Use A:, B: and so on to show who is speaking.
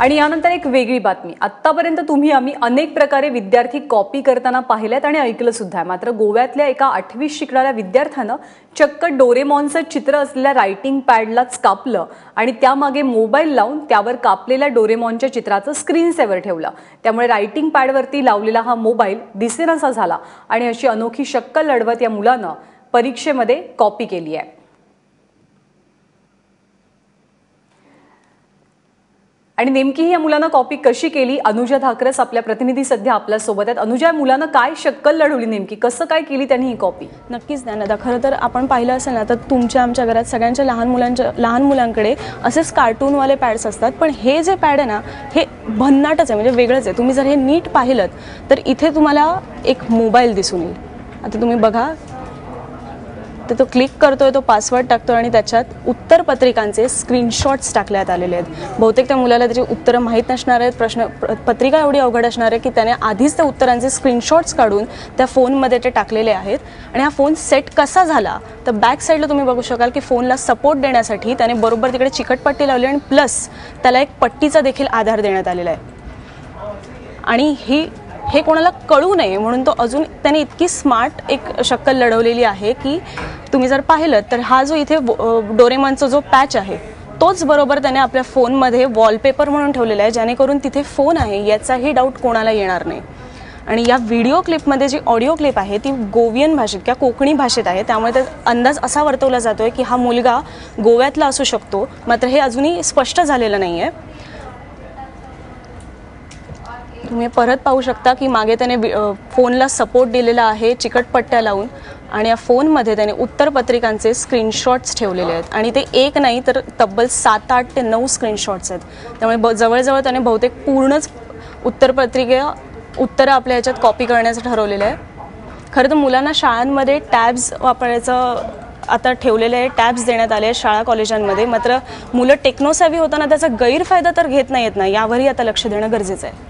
A: आणि यानंतर एक वेगळी बातमी. आत्तापर्यंत तुम्ही आम्ही अनेक प्रकारे विद्यार्थी कॉपी करताना पाहिल्यात आणि ऐकलं सुद्धा. आहे मात्र गोव्यातल्या एका आठवीत शिकणाऱ्या विद्यार्थ्यानं चक्क डोरेमॉनचं चित्र असलेल्या रायटिंग पॅडलाच कापलं आणि त्यामागे मोबाईल लावून त्यावर कापलेल्या डोरेमॉनच्या चित्राचं स्क्रीन सेव्हर ठेवलं. त्यामुळे रायटिंग पॅडवरती लावलेला हा मोबाईल दिसेनासा झाला आणि अशी अनोखी शक्कल लढवत या मुलानं परीक्षेमध्ये कॉपी केली आहे आणि नेमकी ही या मुलांना कॉपी कशी केली? अनुजा धाकरस आपल्या प्रतिनिधी सध्या आपल्यासोबत आहेत. अनुजा मुलांना काय शक्कल लढवली नेमकी? कसं काय केली त्यांनी ही कॉपी
B: नक्कीच ज्ञानदा खरं तर आपण पाहिलं असेल ना तर तुमच्या आमच्या घरात सगळ्यांच्या लहान मुलांच्या लहान मुलांकडे असेच कार्टूनवाले पॅड्स असतात. पण हे जे पॅड आहे ना हे भन्नाटच आहे म्हणजे वेगळंच आहे. तुम्ही जर हे नीट पाहिलं तर इथे तुम्हाला एक मोबाईल दिसून येईल. आता तुम्ही बघा तर तो क्लिक करतोय तो पासवर्ड टाकतो आणि त्याच्यात उत्तरपत्रिकांचे स्क्रीनशॉट्स टाकण्यात आलेले आहेत. बहुतेक त्या मुलाला त्याची उत्तरं माहीत नसणार आहेत. प्रश्न पत्रिका एवढी अवघड असणार आहे की त्याने आधीच त्या उत्तरांचे स्क्रीनशॉट्स काढून त्या फोनमध्ये ते टाकलेले आहेत. आणि हा फोन सेट कसा झाला? तर बॅक साईडला तुम्ही बघू शकाल की फोनला सपोर्ट देण्यासाठी त्याने बरोबर तिकडे चिकटपट्टी लावली आणि प्लस त्याला एक पट्टीचा देखील आधार देण्यात आलेला आहे. आणि ही हे कोणाला कळू नये म्हणून तो अजून त्याने इतकी स्मार्ट एक शक्कल लढवलेली आहे की तुम्ही जर पाहिलं तर हा जो इथे डोरेमॉनचा जो पॅच आहे तोच बरोबर त्याने आपल्या फोनमध्ये वॉलपेपर म्हणून ठेवलेला आहे जेणेकरून तिथे फोन आहे याचाही डाऊट कोणाला येणार नाही. आणि या व्हिडिओ क्लिपमध्ये जी ऑडिओ क्लिप आहे ती गोवियन भाषेत किंवा कोकणी भाषेत आहे त्यामुळे त्या अंदाज असा वर्तवला जातो आहे की हा मुलगा गोव्यातला असू शकतो मात्र हे अजूनही स्पष्ट झालेलं नाही आहे तुम्ही परत पाहू शकता की मागे त्याने फोनला सपोर्ट दिलेला आहे चिकटपट्ट्या लावून. आणि या फोनमध्ये त्याने उत्तरपत्रिकांचे स्क्रीनशॉट्स ठेवलेले आहेत. आणि ते एक नाही तर तब्बल सात आठ ते नऊ स्क्रीनशॉट्स आहेत. त्यामुळे ब जवळजवळ त्याने बहुतेक पूर्णच उत्तरपत्रिका उत्तरं आपल्या ह्याच्यात कॉपी करण्याचं ठरवलेलं आहे. खरं तर मुलांना शाळांमध्ये टॅब्स वापरायचं आता ठेवलेले आहे. टॅब्स देण्यात आले आहेत शाळा कॉलेजांमध्ये. मात्र मुलं टेक्नोसॅव्ही होताना त्याचा गैरफायदा तर घेत नाहीत ना. यावरही आता लक्ष देणं गरजेचं आहे.